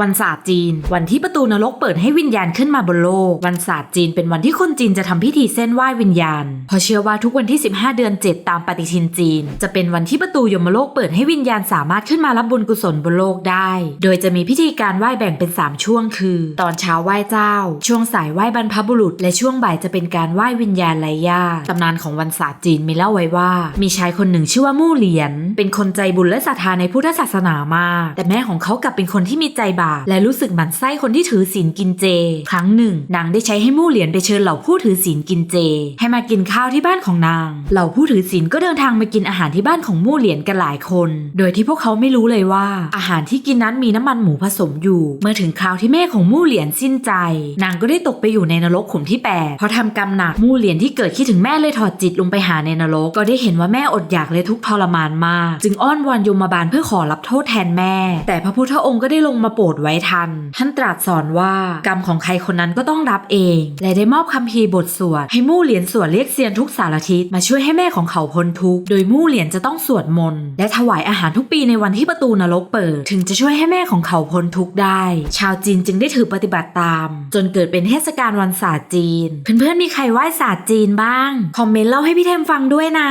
วันศาสตร์จีน วันที่ประตูนรกเปิดให้วิญญาณขึ้นมาบนโลก วันศาสตร์จีนเป็นวันที่คนจีนจะทำพิธีเส้นไหว้วิญญาณ เพราะเชื่อว่าทุกวันที่ 15 เดือน 7 ตามปฏิทินจีน จะเป็นวันที่ประตูยมโลกเปิดให้วิญญาณสามารถขึ้นมารับบุญกุศลบนโลกได้ โดยจะมีพิธีการไหว้แบ่งเป็น 3 ช่วง คือ ตอนเช้าไหว้เจ้า ช่วงสายไหว้บรรพบุรุษ และช่วงบ่ายจะเป็นการไหว้วิญญาณไร้ญาติตำนานของวันศาสตร์จีนมีเล่าไว้ว่า มีชายคนหนึ่งชื่อว่ามู่เหลียน เป็นคนใจบุญและศรัทธาในพุทธศาสนามาก แต่แม่ของเขากลับเป็นคนที่มีใจบาปและรู้สึกหมั่นไส้คนที่ถือศีลกินเจ ครั้งหนึ่ง นางได้ใช้ให้มู่เหลียนไปเชิญเหล่าผู้ถือศีลกินเจ ให้มากินข้าวที่บ้านของนาง เหล่าผู้ถือศีลก็เดินทางมากินอาหารที่บ้านของมู่เหลียนกันหลายคน โดยที่พวกเขาไม่รู้เลยว่า อาหารที่กินนั้นมีน้ำมันหมูผสมอยู่ เมื่อถึงคราวที่แม่ของมู่เหลียนสิ้นใจ นางก็ได้ตกไปอยู่ในนรกขุมที่แปดเพราะทำกรรมหนักมู่เหลียนที่เกิดคิดถึงแม่เลยถอดจิตลงไปหาในนรก ก็ได้เห็นว่าแม่อดอยากและทุกข์ทรมานมาก จึงอ้อนวอนยมบาลเพื่อขอรับโทษแทนแม่ แต่พระพุทธองค์ก็ได้ลงมาโปรดไว้ทัน ท่านตรัสสอนว่ากรรมของใครคนนั้นก็ต้องรับเอง และได้มอบคัมภีบทสวด ให้มู่เหลียนสวดเรียกเซียนทุกสารทิศมาช่วยให้แม่ของเขาพ้นทุกข์โดยมู่เหลียนจะต้องสวดมนต์และถวายอาหารทุกปีในวันที่ประตูนรกเปิด ถึงจะช่วยให้แม่ของเขาพ้นทุกข์ได้ ชาวจีนจึงได้ถือปฏิบัติตาม จนเกิดเป็นเทศกาลวันศาสตร์จีน เพื่อนๆมีใครไหว้ศาสตร์จีนบ้าง คอมเมนต์เล่าให้พี่เทมฟังด้วยนะ